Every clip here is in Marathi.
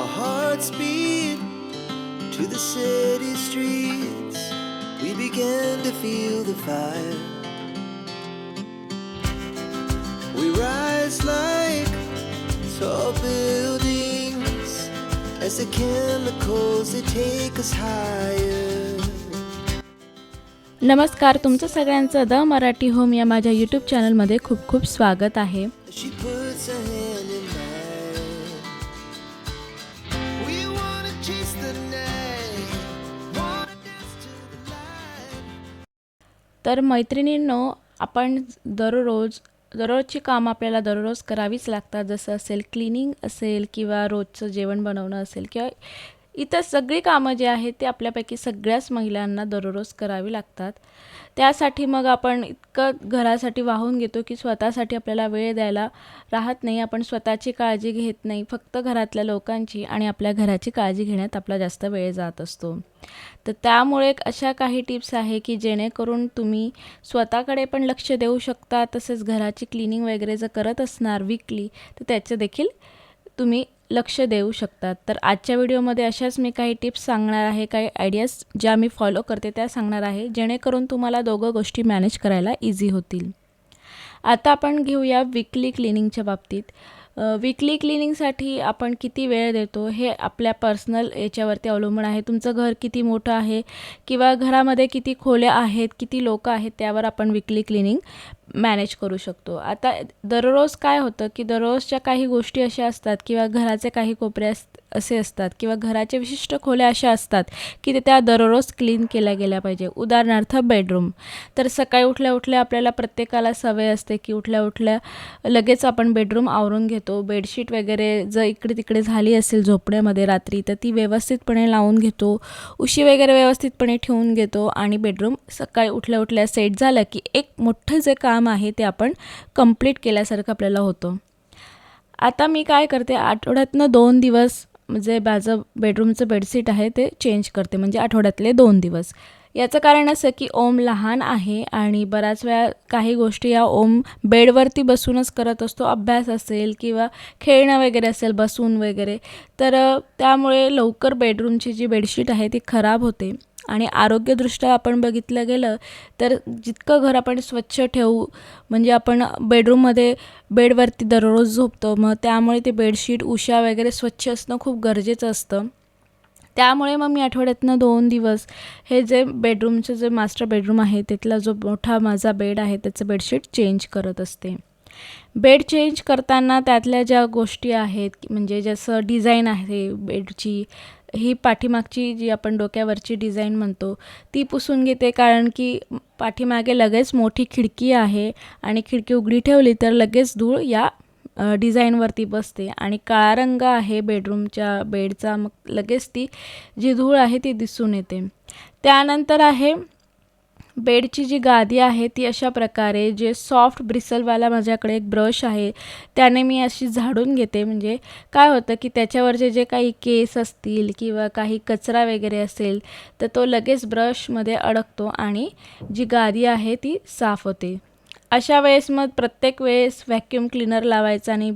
Our hearts beat to the city streets. We began to feel the fire. We rise like tall buildings as the chemicals they take us higher. नमस्कार तुमचं सगळ्यांचं द मराठी होम या माझ्या यूट्यूब चॅनलमध्ये खूप खूप स्वागत आहे तर मैत्रिणींनो आपण दररोज दररोजची कामं आपल्याला दररोज करावीच लागतात. जसं असेल क्लिनिंग असेल किंवा रोजचं जेवण बनवणं असेल किंवा इतर सगळी कामं जे आहेत ते आपल्यापैकी सगळ्याच महिलांना दररोज करावी लागतात. त्यासाठी मग आपण इतकं घरासाठी वाहून घेतो की स्वतःसाठी आपल्याला वेळ द्यायला राहत नाही. आपण स्वतःची काळजी घेत नाही. फक्त घरातल्या लोकांची आणि आपल्या घराची काळजी घेण्यात आपला जास्त वेळ जात असतो. तर त्यामुळे एक अशा काही टिप्स आहे की जेणेकरून तुम्ही स्वतःकडे पण लक्ष देऊ शकता. तसेच घराची क्लिनिंग वगैरे जर करत असणार वीकली तर त्याचं देखील तुम्ही लक्ष देऊ शकतात. तर आजच्या व्हिडिओमध्ये अशाच मी काही टिप्स सांगणार आहे काही आयडियाज ज्या मी फॉलो करते त्या सांगणार आहे जेणेकरून तुम्हाला दोघं गोष्टी मॅनेज करायला इझी होतील. आता आपण घेऊया विकली क्लिनिंगच्या बाबतीत. विकली क्लिनिंगसाठी आपण किती वेळ देतो हे आपल्या पर्सनल याच्यावरती अवलंबून आहे. तुमचं घर किती मोठं आहे किंवा घरामध्ये किती खोल्या आहेत किती लोक आहेत त्यावर आपण विकली क्लिनिंग मॅनेज करू शकतो. आता दररोज काय होतं की दररोजच्या काही गोष्टी अशा असतात किंवा घराचे काही कोपरे अस असे असतात किंवा घराच्या विशिष्ट खोल्या अशा असतात की ते त्या दररोज क्लीन केल्या गेल्या पाहिजे. उदाहरणार्थ बेडरूम तर सकाळी उठल्या उठल्या आपल्याला प्रत्येकाला सवय असते की उठल्या उठल्या लगेच आपण बेडरूम आवरून घेतो. बेडशीट वगैरे जर इकडे तिकडे झाली असेल झोपड्यामध्ये रात्री तर ती व्यवस्थितपणे लावून घेतो. उशी वगैरे व्यवस्थितपणे ठेवून घेतो आणि बेडरूम सकाळी उठल्या उठल्या सेट झालं की एक मोठं जे काम आहे ते आपण कंप्लीट केल्यासारखं आपल्याला होतं. आता मी काय करते? आठवड्यातनं दोन दिवस म्हणजे माझं बेडरूमचं बेडशीट आहे ते चेंज करते म्हणजे आठवड्यातले दोन दिवस. याचं कारण असं की ओम लहान आहे आणि बऱ्याच वेळा काही गोष्टी या ओम बेडवरती बसूनच करत असतो. अभ्यास असेल किंवा खेळणं वगैरे असेल बसून वगैरे. तर त्यामुळे लवकर बेडरूमची जी बेडशीट आहे ती खराब होते. आणि आरोग्यदृष्ट्या आपण बघितलं गेलं तर जितकं घर आपण स्वच्छ ठेवू म्हणजे आपण बेडरूममध्ये बेडवरती दररोज झोपतो मग त्यामुळे ते बेडशीट उशा वगैरे स्वच्छ असणं खूप गरजेचं असतं. त्यामुळे मग मी आठवड्यातनं दोन दिवस हे जे बेडरूमचं जे मास्टर बेडरूम आहे तिथला जो मोठा माझा बेड आहे त्याचं बेडशीट चेंज करत असते. बेड चेंज करताना त्यातल्या ज्या गोष्टी आहेत म्हणजे जसं डिझाईन आहे बेडची ही पाठीमागची जी आपण डोक्यावरची डिझाईन म्हणतो ती पुसून घेते. कारण की पाठीमागे लगेच मोठी खिडकी आहे आणि खिडकी उघडी ठेवली तर लगेच धूळ या डिझाईनवरती बसते. आणि काळा रंग आहे बेडरूमच्या बेडचा मग लगेच ती जी धूळ आहे ती दिसून येते. त्यानंतर आहे बेडची जी गादी आहे ती अशा प्रकारे जे सॉफ्ट ब्रिसलवाला माझ्याकडे एक ब्रश आहे त्याने मी अशी झाडून घेते. म्हणजे काय होतं की त्याच्यावरचे जे काही केस असतील किंवा काही कचरा वगैरे असेल तर तो लगेच ब्रशमध्ये अडकतो आणि जी गादी आहे ती साफ होते. अशा वेळेस मग प्रत्येक वेळेस व्हॅक्यूम क्लीनर लावायचा आणि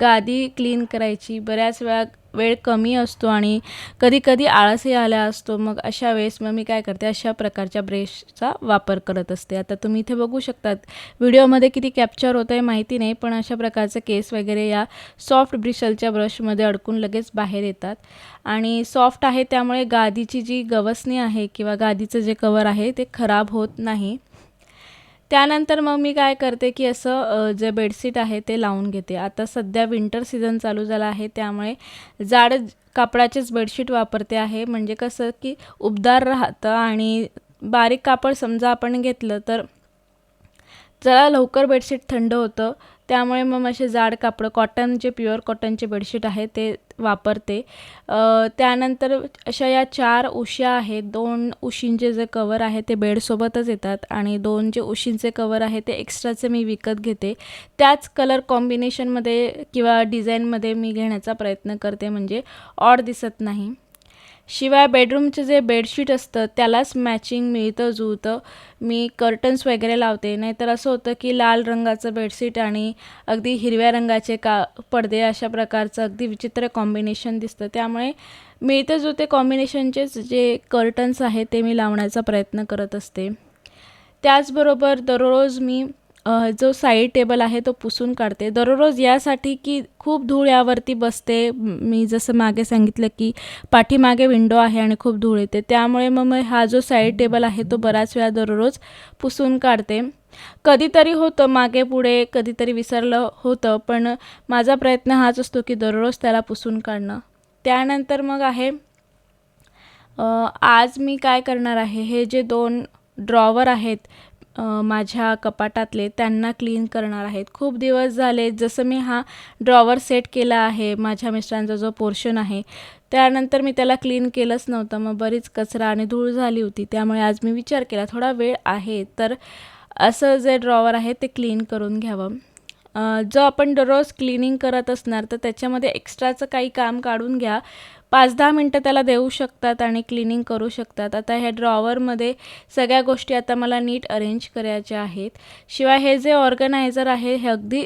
गादी क्लीन करायची. बऱ्याच वेळा वेळ कमी असतो आणि कधी कधी आळसही आला असतो मग अशा वेळेस मग मी काय करते अशा प्रकारच्या ब्रशचा वापर करत असते. आता तुम्ही इथे बघू शकतात व्हिडिओमध्ये किती कॅप्चर होतं आहे माहिती नाही पण अशा प्रकारचे केस वगैरे या सॉफ्ट ब्रिशलच्या ब्रशमध्ये अडकून लगेच बाहेर येतात. आणि सॉफ्ट आहे त्यामुळे गादीची जी गवसणी आहे किंवा गादीचं जे कवर आहे ते खराब होत नाही. त्यानंतर मग मी काय करते की असं जे बेडशीट आहे ते लावून घेते. आता सध्या विंटर सीझन चालू झाला आहे त्यामुळे जाड कापडाचेच बेडशीट वापरते आहे. म्हणजे कसं की उबदार राहतं आणि बारीक कापड समजा आपण घेतलं तर जरा लवकर बेडशीट थंड होतं. त्यामुळे मग असे जाड कापडं कॉटन जे प्युअर कॉटनचे बेडशीट आहे ते वापरते. त्यानंतर अशा या चार उश्या आहेत. दोन उशींचे जे कवर आहे ते बेडसोबतच येतात आणि दोन जे उशींचे कवर आहे ते एक्स्ट्राचे मी विकत घेते. त्याच कलर कॉम्बिनेशनमध्ये किंवा डिझाईनमध्ये मी घेण्याचा प्रयत्न करते. म्हणजे ऑड दिसत नाही. शिवाय बेडरूमचं जे बेडशीट असतं त्यालाच मॅचिंग मिळतं जुळतं. मी कर्टन्स वगैरे लावते. नाहीतर असं होतं की लाल रंगाचं बेडशीट आणि अगदी हिरव्या रंगाचे का पडदे अशा प्रकारचं अगदी विचित्र कॉम्बिनेशन दिसतं. त्यामुळे मिळते जुळते कॉम्बिनेशनचेच जे कर्टन्स आहेत ते मी लावण्याचा प्रयत्न करत असते. त्याचबरोबर दररोज मी जो साईड टेबल आहे तो पुसून काढते. दररोज यासाठी की खूप धूळ यावरती बसते. मी जसं मागे सांगितलं की पाठीमागे विंडो आहे आणि खूप धूळ येते. त्यामुळे मग हा जो साईड टेबल आहे तो बराच वेळा दररोज पुसून काढते. कधीतरी होतं मागे पुढे कधीतरी विसरलं होतं पण माझा प्रयत्न हाच असतो की दररोज त्याला पुसून काढणं. त्यानंतर मग आहे आज मी काय करणार आहे? हे जे दोन ड्रॉवर आहेत माझ्या कपाटातले त्यांना क्लीन करणार आहेत. खूप दिवस झाले जसं मी हा ड्रॉवर सेट केला आहे माझ्या मिस्टरांचा जो पोर्शन आहे त्यानंतर मी त्याला क्लीन केलंच नव्हतं. मग बरीच कचरा आणि धूळ झाली होती त्यामुळे आज मी विचार केला थोडा वेळ आहे तर असं जे ड्रॉवर आहे ते क्लीन करून घ्यावं. जो आपण दररोज क्लिनिंग करत असणार तर त्याच्यामध्ये एक्स्ट्राचं काही काम काढून घ्या. पाच दहा मिनटं त्याला देऊ शकतात आणि क्लिनिंग करू शकतात. आता ह्या ड्रॉवरमध्ये सगळ्या गोष्टी आता मला नीट अरेंज करायच्या आहेत. शिवाय हे जे ऑर्गनायझर आहे हे अगदी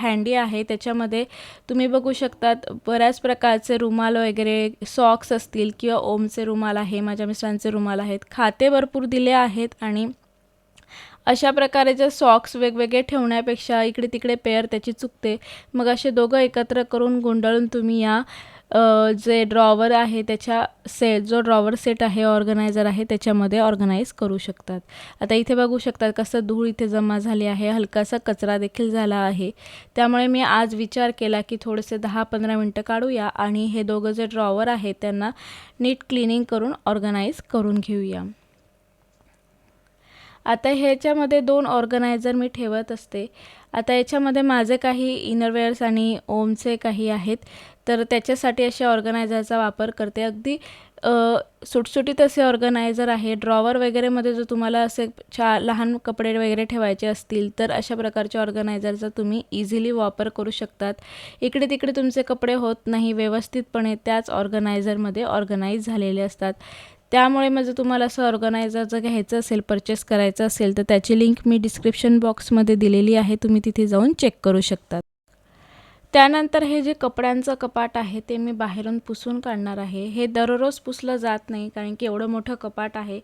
हँडी आहे. त्याच्यामध्ये तुम्ही बघू शकतात बऱ्याच प्रकारचे रुमाल वगैरे सॉक्स असतील किंवा ओमचे रुमाल आहे माझ्या मिस्टरांचे रुमाल आहेत. खाते भरपूर दिले आहेत आणि अशा प्रकारे सॉक्स वेगवेगळे ठेवण्यापेक्षा इकडे तिकडे पेअर त्याची चुकते. मग असे दोघं एकत्र करून गुंडळून तुम्ही या जे ड्रॉवर आहे त्याच्या से जो ड्रॉवर सेट आहे ऑर्गनायझर आहे त्याच्यामध्ये ऑर्गनाईज करू शकतात. आता इथे बघू शकतात कसं धूळ इथे जमा झाली आहे हलकासा कचरा देखील झाला आहे. त्यामुळे मी आज विचार केला की थोडेसे दहा पंधरा मिनटं काढूया आणि हे दोघं जे ड्रॉवर आहेत त्यांना नीट क्लिनिंग करून ऑर्गनाईज करून घेऊया. आता ह्याच्यामध्ये दोन ऑर्गनायझर मी ठेवत असते. आता याच्यामध्ये माझे काही इनरवेअर्स आणि ओमचे काही आहेत. तर त्याच्यासाठी अशा ऑर्गनायझरचा वापर करते. अगदी सुटसुटीत असे ऑर्गनायझर आहे. ड्रॉवर वगैरेमध्ये जर तुम्हाला असे छा लहान कपडे वगैरे ठेवायचे असतील तर अशा प्रकारच्या ऑर्गनायझरचा तुम्ही इझिली वापर करू शकतात. इकडे तिकडे तुमचे कपडे होत नाही व्यवस्थितपणे त्याच ऑर्गनायझरमध्ये ऑर्गनाईज झालेले असतात. त्यामुळे माझं तुम्हाला असं ऑर्गनायझर जर घ्यायचं असेल परचेस करायचं असेल तर त्याची लिंक मी डिस्क्रिप्शन बॉक्समध्ये दिलेली आहे. तुम्ही तिथे जाऊन चेक करू शकता. त्यानंतर हे जे कपड्यांचं कपाट आहे ते मी बाहेरून पुसून काढणार आहे. हे दररोज पुसलं जात नाही कारण की एवढं मोठं कपाट आहे.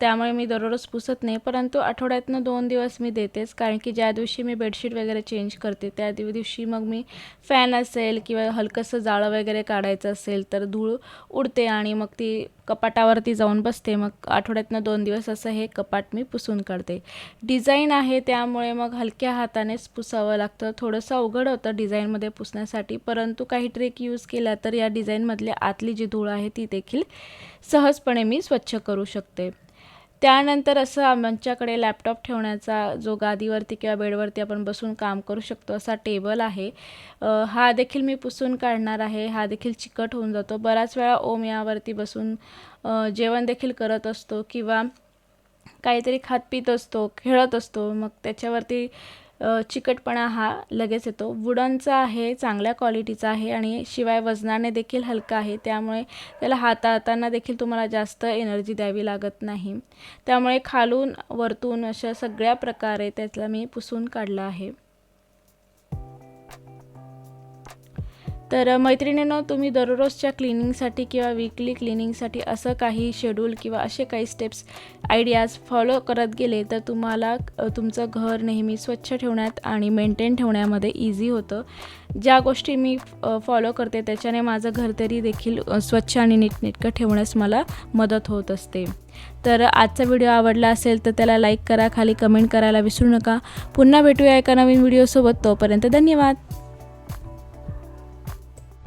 त्यामुळे मी दररोज पुसत नाही परंतु आठवड्यातनं दोन दिवस मी देतेच कारण की ज्या दिवशी मी बेडशीट वगैरे चेंज करते त्या दिवशी मग मी फॅन असेल किंवा हलकंसं जाळं वगैरे काढायचं असेल तर धूळ उडते आणि मग ती कपाटावरती जाऊन बसते. मग आठवड्यातनं दोन दिवस असं हे कपाट मी पुसून काढते. डिझाईन आहे त्यामुळे मग हलक्या हातानेच पुसावं लागतं. थोडंसं अवघड होतं डिझाईनमध्ये पुसण्यासाठी परंतु काही ट्रेक यूज केला तर या डिझाईनमधल्या आतली जी धूळ आहे ती देखील सहजपणे मी स्वच्छ करू शकते. त्यानंतर असं आमच्याकडे लॅपटॉप ठेवण्याचा जो गादीवरती किंवा बेडवरती आपण बसून काम करू शकतो असा टेबल आहे. हा देखील मी पुसून काढणार आहे. हा देखील चिकट होऊन जातो. बऱ्याच वेळा ओम यावरती बसून जेवण देखील करत असतो किंवा काहीतरी खात पित असतो खेळत असतो. मग त्याच्यावरती चिकटपणा हा लगेच येतो. वुडनचा आहे चांगल्या क्वालिटीचा आहे आणि शिवाय वजनाने देखील हलका आहे. त्यामुळे त्याला हाताळताना देखील तुम्हाला जास्त एनर्जी द्यावी लागत नाही. त्यामुळे खालून वरतून अशा सगळ्या प्रकारे त्याला मी पुसून काढला आहे. तर मैत्रिणींनो तुम्ही दररोजच्या क्लिनिंगसाठी किंवा वीकली क्लिनिंगसाठी असं काही शेड्यूल किंवा असे काही स्टेप्स आयडियाज फॉलो करत गेले तर तुम्हाला तुमचं घर नेहमी स्वच्छ ठेवण्यात आणि मेंटेन ठेवण्यामध्ये इझी होतं. ज्या गोष्टी मी फॉलो करते त्याच्याने माझं घर तरी देखील स्वच्छ आणि नीटनेटकं ठेवण्यास मला मदत होत असते. तर आजचा व्हिडिओ आवडला असेल तर त्याला लाईक करा खाली कमेंट करायला विसरू नका. पुन्हा भेटूया एका नवीन व्हिडिओसोबत तोपर्यंत धन्यवाद!